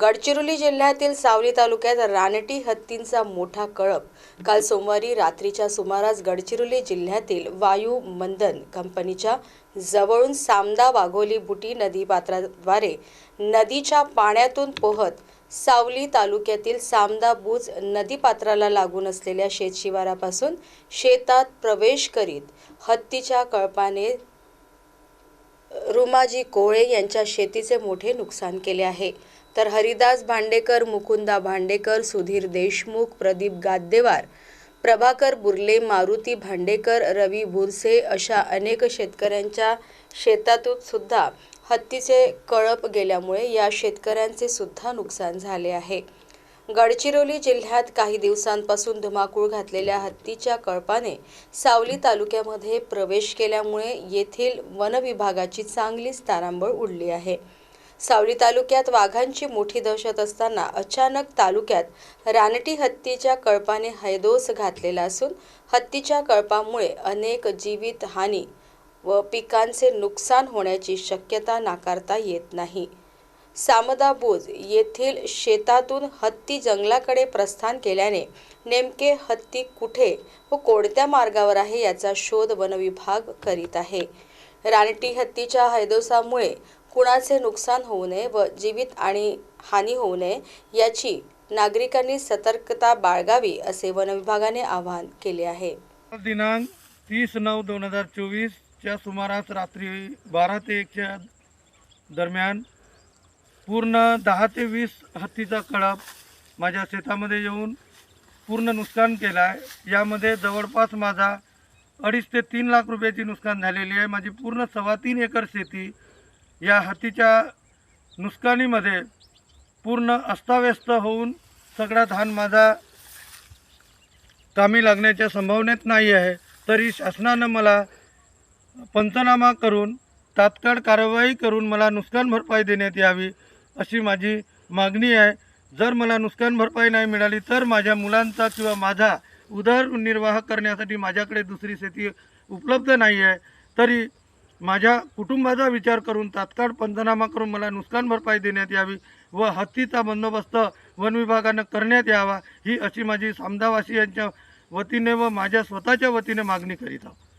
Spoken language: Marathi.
गडचिरोली जिल्ह्यातील सावली तालुक्यात रानटी हत्तींचा मोठा कळप. काल सोमवारी रात्रीच्या सुमारास गडचिरोली जिल्ह्यातील वायू मंदन कंपनीच्या जवळून सामदा वाघोली बुटी नदीपात्राद्वारे नदीच्या पाण्यातून पोहत सावली तालुक्यातील सामदा बुज नदीपात्राला लागून असलेल्या शेतशिवारापासून शेतात प्रवेश करीत हत्तीच्या कळपाने रुमाजी कोळे यांच्या शेतीचे मोठे नुकसान केले आहे. तर हरिदास भांडेकर मुकुंदा भांडेकर सुधीर देशमुख प्रदीप गाद्देवार प्रभाकर बुर्ले मारुती भांडेकर रवी बुरसे अशा अनेक शेतकऱ्यांच्या शेतातून सुद्धा हत्तीचे कळप गेल्यामुळे या शेतकऱ्यांचे सुद्धा नुकसान झाले आहे. गडचिरोली जिल्ह्यात काही दिवसांपासून धुमाकूळ घातलेल्या हत्तीच्या कळपाने सावली तालुक्यामध्ये प्रवेश केल्यामुळे येथील वनविभागाची चांगलीच तारांबळ उडली आहे. सावली तालुक्यात वाघांची मोठी दहशत असताना अचानक तालुक्यात रानटी हत्तीच्या कळपाने हैदोस घातलेला असून हत्तीच्या कळपामुळे अनेक जीवित हानी व पिकांचे नुकसान होण्याची शक्यता नाकारता येत नाही. सामदाबोज येथील शेतातून हत्ती जंगलाकडे प्रस्थान केल्याने नेमके हत्ती कुठे व कोणत्या मार्गावर आहे याचा शोध वनविभाग करीत आहे. रानटी हत्तीच्या हैदोसामुळे कुणाचे नुकसान होऊ नये व जीवित आणि हानी होऊ नये याची नागरिकांनी सतर्कता बाळगावी असे वनविभागाने आवाहन केले आहे. दिनांक तीस नऊ दोन हजार चोवीसच्या सुमारास रात्री बारा ते एकच्या दरम्यान पूर्ण दहा ते वीस हत्तीचा कळप माझ्या शेतामध्ये येऊन पूर्ण नुकसान केलं आहे यामध्ये जवळपास माझा अडीच ते तीन लाख रुपयाची नुकसान झालेली आहे. माझी पूर्ण सव्वा तीन एकर शेती या हत्तीच्या नुकसानीमध्ये पूर्ण अस्ताव्यस्त होऊन सगळा धान माझा कामी लागण्याच्या संभावनेत नाही आहे. तरी शासनानं मला पंचनामा करून तात्काळ कारवाई करून मला नुकसान भरपाई देण्यात यावी. अशी माझी मागणी आहे. जर मला नुकसान भरपाई नाही मिळाली तर माझ्या मुलांचा किंवा माझा उदरनिर्वाह करण्यासाठी माझ्याकडे दुसरी शेती उपलब्ध नाही आहे. तरी माझ्या कुटुंबाचा विचार करून तात्काळ पंचनामा करून मला नुकसान भरपाई देण्यात यावी व हत्तीचा बंदोबस्त वन विभागानं करण्यात यावा ही अशी माझी सामदावासी यांच्या वतीने व माझ्या स्वतःच्या वतीने मागणी करीत आहोत.